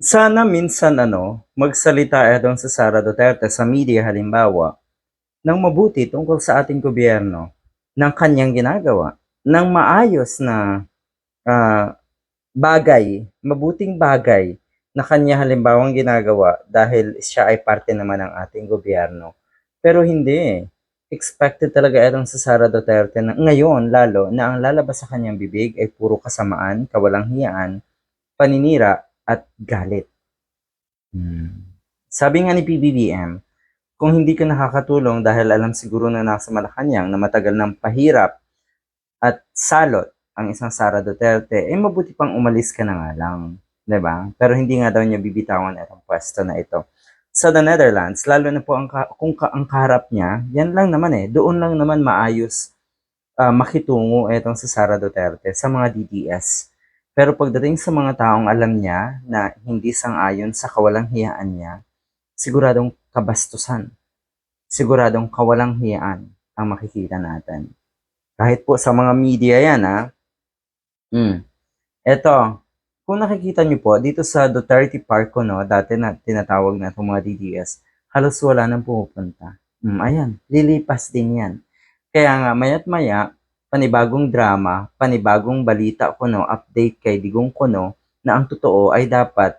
Sana minsan ano, magsalita etong si Sara Duterte sa media halimbawa ng mabuti tungkol sa ating gobyerno, ng kanyang ginagawa, ng maayos na ah, bagay, mabuting bagay na kanya halimbawang ginagawa dahil siya ay parte naman ng ating gobyerno. Pero hindi eh. Expected talaga itong si Sara Duterte na ngayon lalo na ang lalabas sa kanyang bibig ay puro kasamaan, kawalang hiyaan, paninira at galit. Hmm. Sabi nga ni PBBM, kung hindi ka nakakatulong dahil alam siguro na nasa Malacanang na matagal ng pahirap at salot ang isang Sara Duterte, eh mabuti pang umalis ka na nga lang. ba? Pero hindi nga daw niya bibitawan itong pwesto na ito. Sa the Netherlands, lalo na po ang, ka- kung ka- ang kaharap niya, yan lang naman eh, doon lang naman maayos ah, makitungo itong si Sara Duterte sa mga DDS. Pero pagdating sa mga taong alam niya na hindi sang-ayon sa kawalang hiyaan niya, siguradong kabastusan, siguradong kawalang hiyaan ang makikita natin. Kahit po sa mga media yan, ha? Mm. Eto, kung nakikita niyo po, dito sa Duterte Park ko, no, dati na tinatawag na itong mga DDS, halos wala nang pumupunta. Mm, ayan, lilipas din yan. Kaya nga, maya't maya, panibagong drama, panibagong balita ko, no, update kay Digong Kuno, na ang totoo ay dapat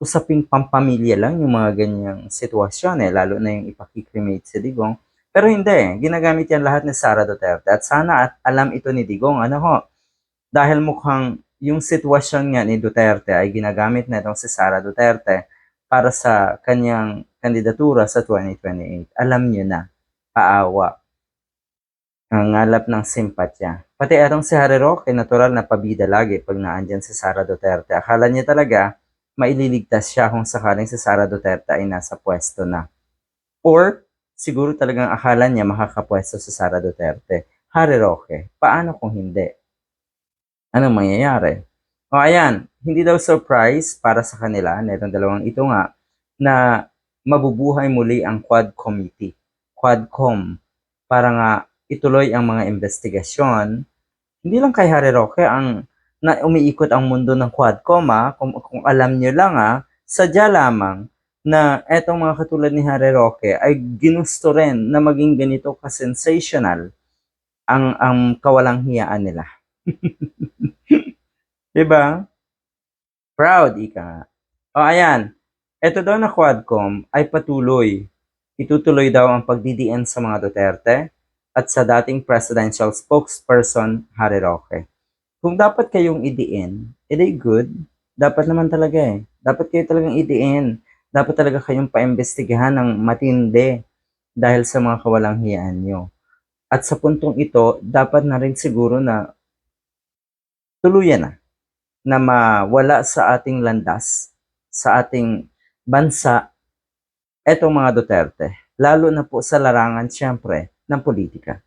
usaping pampamilya lang yung mga ganyang sitwasyon eh, lalo na yung ipakikrimate si Digong. Pero hindi, eh, ginagamit yan lahat ni Sara Duterte. At sana at alam ito ni Digong, ano ho, dahil mukhang yung sitwasyon nga ni Duterte ay ginagamit na itong si Sara Duterte para sa kanyang kandidatura sa 2028. Alam niyo na, paawa, ang ngalap ng simpatya. Pati etong si Harry Roque, natural na pabida lagi pag naandyan si Sara Duterte. Akala niya talaga, maililigtas siya kung sakaling si Sara Duterte ay nasa pwesto na. Or, siguro talagang akala niya makakapwesto si Sara Duterte. Harry Roque, paano kung hindi? Anong mangyayari? O ayan, hindi daw surprise para sa kanila na itong dalawang ito nga na mabubuhay muli ang Quad Committee, Quadcom, para nga ituloy ang mga investigasyon. Hindi lang kay Harry Roque ang na umiikot ang mundo ng Quadcom ha, kung, kung alam niyo lang ha, sadya lamang na etong mga katulad ni Harry Roque ay ginusto rin na maging ganito ka-sensational ang, ang kawalang hiyaan nila. Diba? Proud, ika nga. O ayan, ito daw na Quadcom ay patuloy. Itutuloy daw ang pagdidiin sa mga Duterte at sa dating presidential spokesperson Harry Roque. Kung dapat kayong idiin, edi good. Dapat naman talaga eh. Dapat kayo talagang idiin. Dapat talaga kayong paimbestigahan ng matindi dahil sa mga kawalang hiyaan nyo. At sa puntong ito, dapat na rin siguro na tuluyan na na mawala sa ating landas, sa ating bansa, etong mga Duterte. Lalo na po sa larangan, siyempre, ng politika.